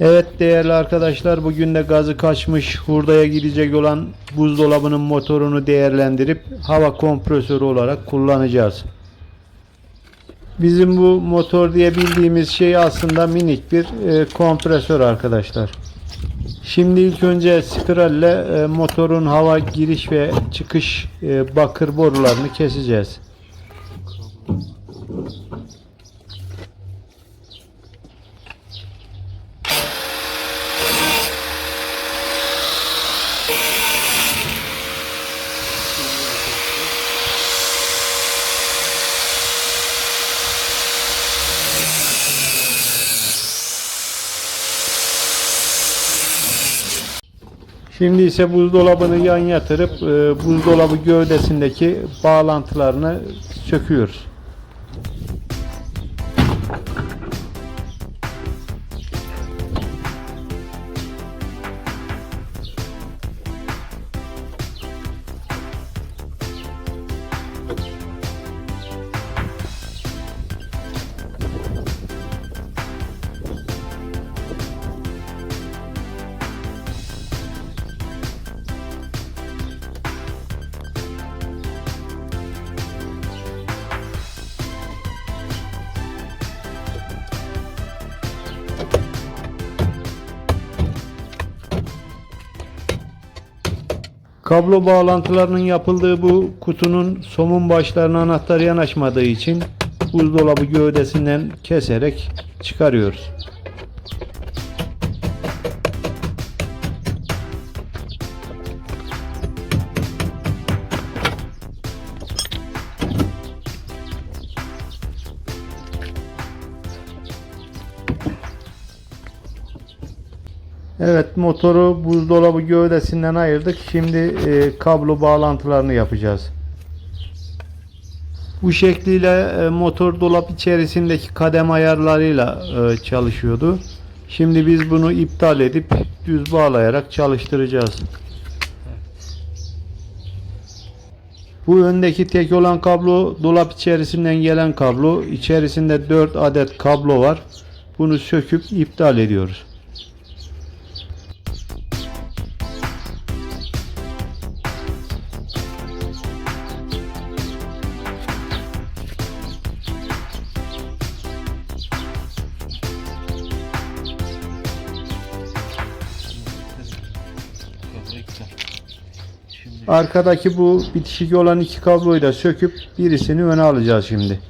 Evet değerli arkadaşlar bugün de gazı kaçmış hurdaya gidecek olan buzdolabının motorunu değerlendirip hava kompresörü olarak kullanacağız. Bizim bu motor diye bildiğimiz şey aslında minik bir e, kompresör arkadaşlar. Şimdi ilk önce spiralle e, motorun hava giriş ve çıkış e, bakır borularını keseceğiz. Şimdi ise buzdolabını yan yatırıp e, buzdolabı gövdesindeki bağlantılarını söküyoruz. Kablo bağlantılarının yapıldığı bu kutunun somun başlarına anahtar yanaşmadığı için buzdolabı gövdesinden keserek çıkarıyoruz. Evet motoru buzdolabı gövdesinden ayırdık. Şimdi e, kablo bağlantılarını yapacağız. Bu şekliyle e, motor dolap içerisindeki kadem ayarlarıyla e, çalışıyordu. Şimdi biz bunu iptal edip düz bağlayarak çalıştıracağız. Bu öndeki tek olan kablo dolap içerisinden gelen kablo. İçerisinde 4 adet kablo var. Bunu söküp iptal ediyoruz. Arkadaki bu bitişik olan iki kabloyu da söküp birisini öne alacağız şimdi.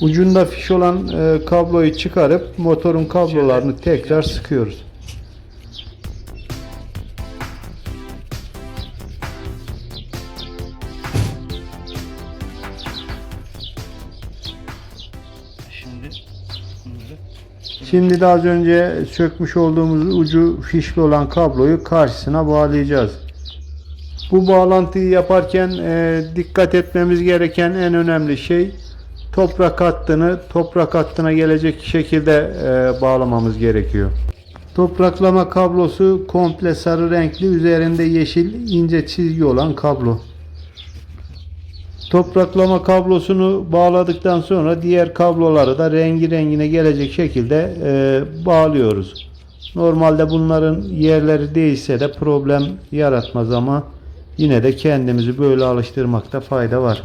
Ucunda fiş olan e, kabloyu çıkarıp motorun kablolarını tekrar sıkıyoruz. Şimdi Şimdi de az önce sökmüş olduğumuz ucu fişli olan kabloyu karşısına bağlayacağız. Bu bağlantıyı yaparken e, dikkat etmemiz gereken en önemli şey toprak hattını toprak hattına gelecek şekilde e, bağlamamız gerekiyor. Topraklama kablosu komple sarı renkli üzerinde yeşil ince çizgi olan kablo. Topraklama kablosunu bağladıktan sonra diğer kabloları da rengi rengine gelecek şekilde e, bağlıyoruz. Normalde bunların yerleri değişse de problem yaratmaz ama yine de kendimizi böyle alıştırmakta fayda var.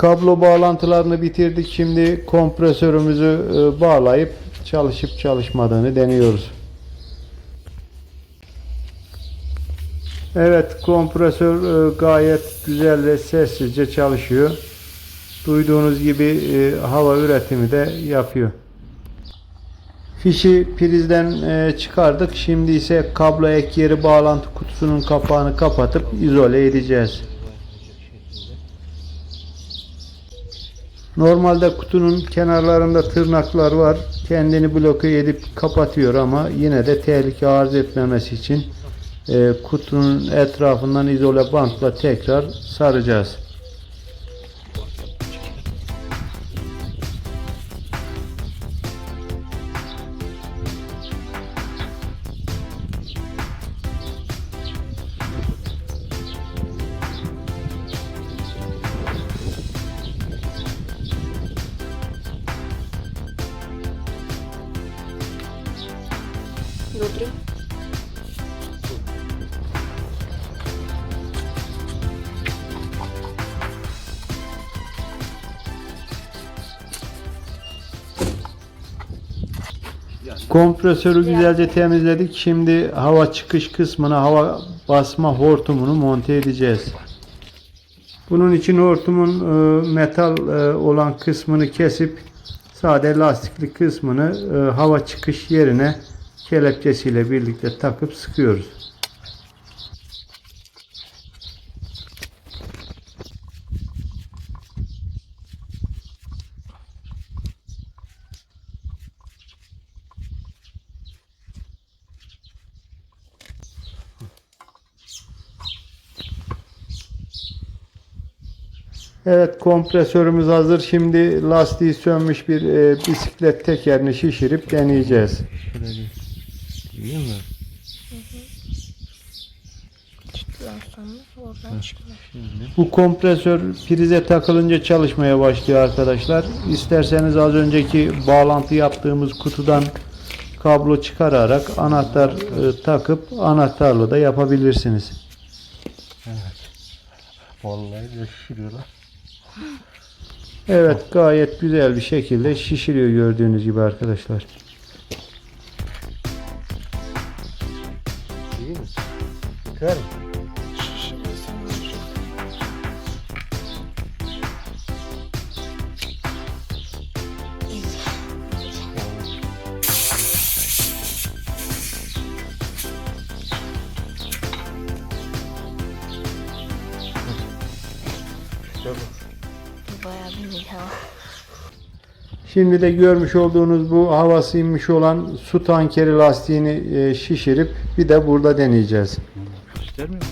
Kablo bağlantılarını bitirdik. Şimdi kompresörümüzü e, bağlayıp çalışıp çalışmadığını deniyoruz. Evet kompresör e, gayet güzel ve sessizce çalışıyor. Duyduğunuz gibi e, hava üretimi de yapıyor. Fişi prizden çıkardık. Şimdi ise kablo ek yeri bağlantı kutusunun kapağını kapatıp izole edeceğiz. Normalde kutunun kenarlarında tırnaklar var. Kendini bloke edip kapatıyor ama yine de tehlike arz etmemesi için e, kutunun etrafından izole bantla tekrar saracağız. Kompresörü güzelce temizledik. Şimdi hava çıkış kısmına hava basma hortumunu monte edeceğiz. Bunun için hortumun e, metal e, olan kısmını kesip sade lastikli kısmını e, hava çıkış yerine kelepçesiyle birlikte takıp sıkıyoruz. Evet kompresörümüz hazır. Şimdi lastiği sönmüş bir e, bisiklet tekerini şişirip deneyeceğiz. Şöyle bir. Değil mi? Çıktıdan sonra oradan çıkıyor. Şimdi. Bu kompresör prize takılınca çalışmaya başlıyor arkadaşlar. İsterseniz az önceki bağlantı yaptığımız kutudan kablo çıkararak anahtar e, takıp anahtarla da yapabilirsiniz. Vallahi de şişiriyorlar. Evet gayet güzel bir şekilde şişiriyor gördüğünüz gibi arkadaşlar. Değil mi? Yıkar? Hava. Şimdi de görmüş olduğunuz bu havası inmiş olan su tankeri lastiğini e, şişirip bir de burada deneyeceğiz. Göstermiyor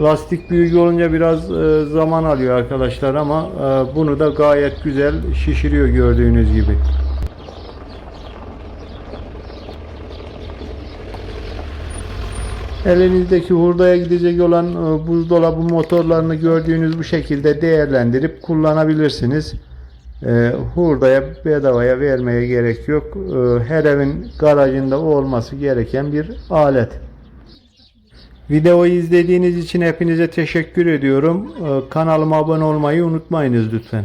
Lastik büyük olunca biraz e, zaman alıyor arkadaşlar ama e, bunu da gayet güzel şişiriyor gördüğünüz gibi. Elinizdeki hurdaya gidecek olan e, buzdolabı motorlarını gördüğünüz bu şekilde değerlendirip kullanabilirsiniz. E, hurdaya bedavaya vermeye gerek yok. E, her evin garajında olması gereken bir alet. Videoyu izlediğiniz için hepinize teşekkür ediyorum. Ee, Kanalıma abone olmayı unutmayınız lütfen.